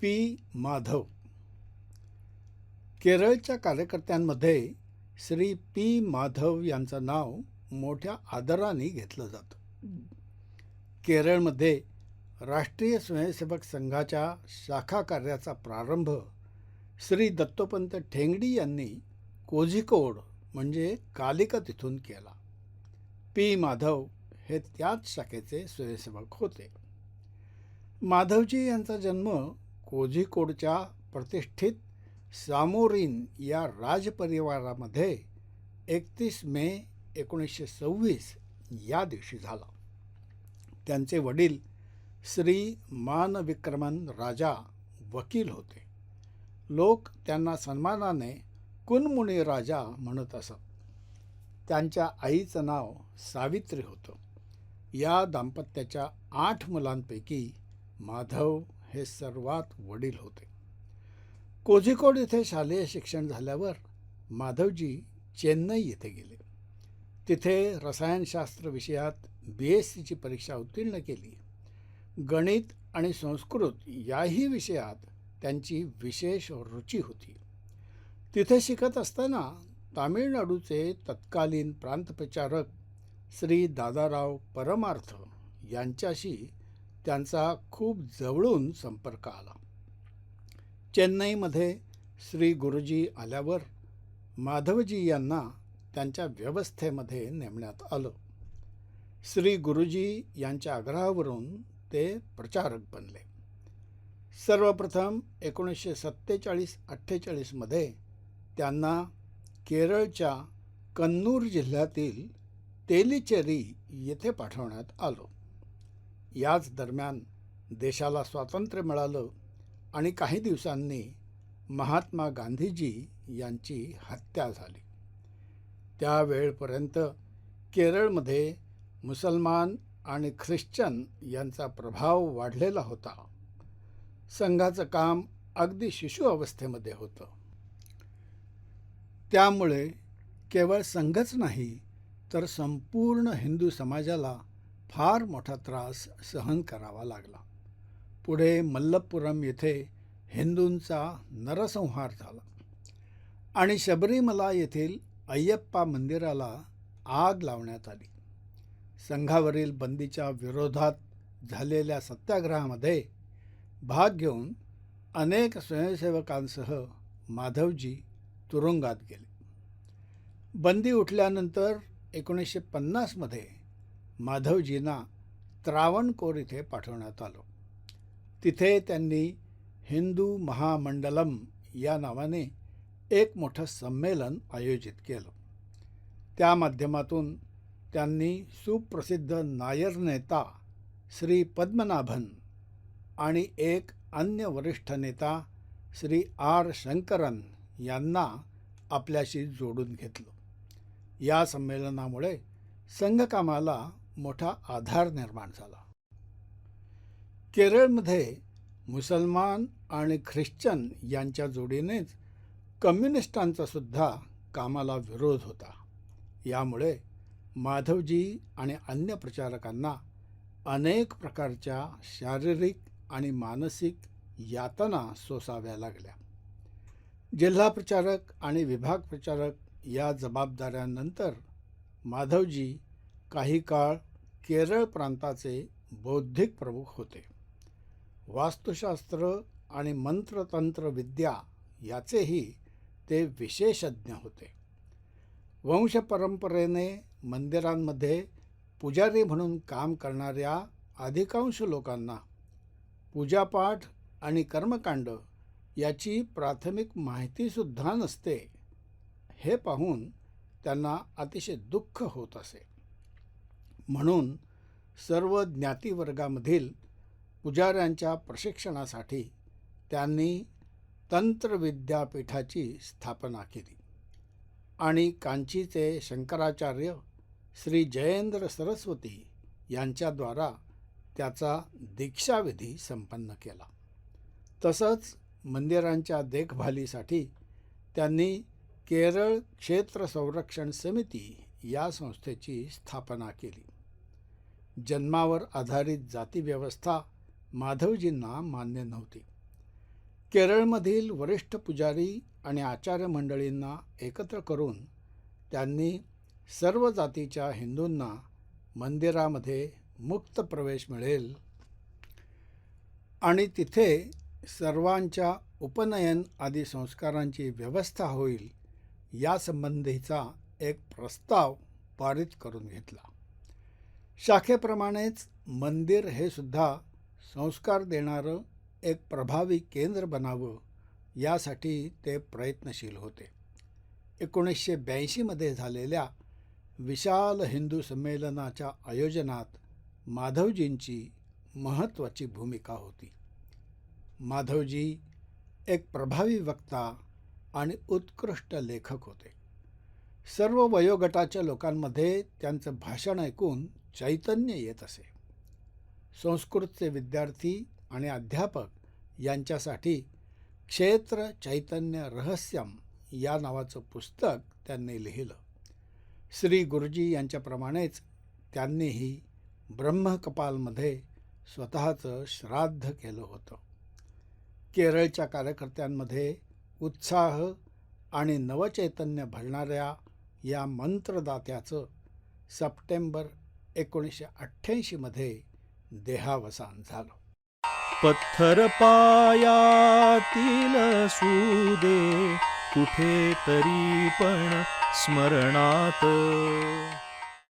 P. Madhav. केरळच्या कार्यकर्त्यांमध्ये Shri P. Madhav यांचं नाव मोठ्या आदराने घेतलं जातं. केरळमध्ये राष्ट्रीय स्वयंसेवक संघाच्या शाखा कार्याचा प्रारंभ श्री दत्तोपंत ठेंगडी यांनी कोझिकोड म्हणजे कालिका तिथून केला. पी. माधव हे त्याच शाखेचे स्वयंसेवक होते. माधवजी यांचा जन्म कोझिकोडच्या प्रतिष्ठित सामोरीन या राजपरिवारामध्ये एकतीस मे एकोणीसशे सव्वीस या दिवशी झाला. त्यांचे वडील श्री मानविक्रमन राजा वकील होते. लोक त्यांना सन्मानाने कुनमुनी राजा म्हणत असत. त्यांच्या आईचं नाव सावित्री होतं. या दाम्पत्याच्या आठ मुलांपैकी माधव हे सर्वात वडील होते. कोझिकोड येथे शालेय शिक्षण झाल्यावर माधवजी चेन्नई येथे गेले. तिथे रसायनशास्त्र विषयात बी एस सीची परीक्षा उत्तीर्ण केली. गणित आणि संस्कृत याही विषयात त्यांची विशेष रुची होती. तिथे शिकत असताना तामिळनाडूचे तत्कालीन प्रांतप्रचारक श्री दादाराव परमार्थ यांच्याशी त्यांचा खूप जवळून संपर्क आला. चेन्नईमध्ये श्री गुरुजी आल्यावर माधवजी यांना त्यांच्या व्यवस्थेमध्ये नेमण्यात आलं. श्री गुरुजी यांच्या आग्रहावरून ते प्रचारक बनले. सर्वप्रथम एकोणीसशे सत्तेचाळीस अठ्ठेचाळीसमध्ये त्यांना केरळच्या कन्नूर जिल्ह्यातील तेलिचेरी येथे पाठवण्यात आलं. याच दरम्यान देशाला स्वातंत्र्य मिळालं आणि काही दिवसांनी महात्मा गांधीजी यांची हत्या झाली. त्यावेळपर्यंत केरळमध्ये मुसलमान आणि ख्रिश्चन यांचा प्रभाव वाढलेला होता. संघाचं काम अगदी शिशु अवस्थेमध्ये होतं. त्यामुळे केवळ संघच नाही तर संपूर्ण हिंदू समाजाला फार मोठा त्रास सहन करावा लागला. पुढे मल्लपुरम येथे हिंदूंचा नरसंहार झाला. आणि शबरीमला येथील अय्यप्पा मंदिराला आग लावण्यात आली. संघावरील बंदीच्या विरोधात झालेल्या सत्याग्रहामध्ये भाग घेऊन अनेक स्वयंसेवकांसह माधवजी तुरुंगात गेले. बंदी उठल्यानंतर एकोणीसशे पन्नासमध्ये माधवजींना त्रावणकोर इथे पाठवण्यात आलं. तिथे त्यांनी हिंदू महामंडलम या नावाने एक मोठं संमेलन आयोजित केलं. त्या माध्यमातून त्यांनी सुप्रसिद्ध नायर नेता श्री पद्मनाभन आणि एक अन्य वरिष्ठ नेता श्री आर शंकरन यांना आपल्याशी जोडून घेतलं. या संमेलनामुळे संघकामाला मोठा आधार निर्माण झाला. केरळमध्ये मुसलमान आणि ख्रिश्चन यांच्या जोडीनेच कम्युनिस्टांचा सुद्धा कामाला विरोध होता. यामुळे माधवजी आणि अन्य प्रचारकांना अनेक प्रकारच्या शारीरिक आणि मानसिक यातना सोसाव्या लागल्या. जिल्हा प्रचारक आणि विभाग प्रचारक या जबाबदाऱ्यांनंतर माधवजी काही काळ केरळ प्रांताचे बौद्धिक प्रमुख होते. वास्तुशास्त्र आणि मंत्रतंत्र विद्या याचेही ते विशेषज्ञ होते. वंशपरंपरेने मंदिरांमध्ये पुजारी म्हणून काम करणाऱ्या अधिकांश लोकांना पूजापाठ आणि कर्मकांड याची प्राथमिक माहितीसुद्धा नसते हे पाहून त्यांना अतिशय दुःख होत असे. म्हणून सर्व ज्ञातीवर्गामधील पुजाऱ्यांच्या प्रशिक्षणासाठी त्यांनी तंत्र विद्यापीठाची स्थापना केली आणि कांचीचे शंकराचार्य श्री जयेंद्र सरस्वती यांच्याद्वारा त्याचा दीक्षाविधी संपन्न केला. तसंच मंदिरांच्या देखभालीसाठी त्यांनी केरळ क्षेत्र संरक्षण समिती या संस्थेची स्थापना केली. जन्मावर आधारित जातीव्यवस्था माधवजींना मान्य नव्हती. केरळमधील वरिष्ठ पुजारी आणि आचार्य मंडळींना एकत्र करून त्यांनी सर्व जातीच्या हिंदूंना मंदिरामध्ये मुक्त प्रवेश मिळेल आणि तिथे सर्वांच्या उपनयन आदी संस्कारांची व्यवस्था होईल यासंबंधीचा एक प्रस्ताव पारित करून घेतला. शाखेप्रमाणेच मंदिर हे सुद्धा संस्कार देणारं एक प्रभावी केंद्र बनावं यासाठी ते प्रयत्नशील होते. एकोणीसशे ब्याऐंशीमध्ये झालेल्या विशाल हिंदू संमेलनाच्या आयोजनात माधवजींची महत्त्वाची भूमिका होती. माधवजी एक प्रभावी वक्ता आणि उत्कृष्ट लेखक होते. सर्व वयोगटाच्या लोकांमध्ये त्यांचं भाषण ऐकून चैतन्य येत असे. संस्कृतचे विद्यार्थी आणि अध्यापक यांच्यासाठी क्षेत्र चैतन्य रहस्यम या नावाचं पुस्तक त्यांनी लिहिलं. श्री गुरुजी यांच्याप्रमाणेच त्यांनीही ब्रह्मकपालमध्ये स्वतःचं श्राद्ध केलं होतं. केरळच्या कार्यकर्त्यांमध्ये उत्साह आणि नवचैतन्य भरणाऱ्या या मंत्रदात्याचं सप्टेंबर एकोणीसशे अठ्ठ्याऐंशीमध्ये देहावसान झालं. पत्थर पायातील सुदे कुठे तरी पण स्मरणात.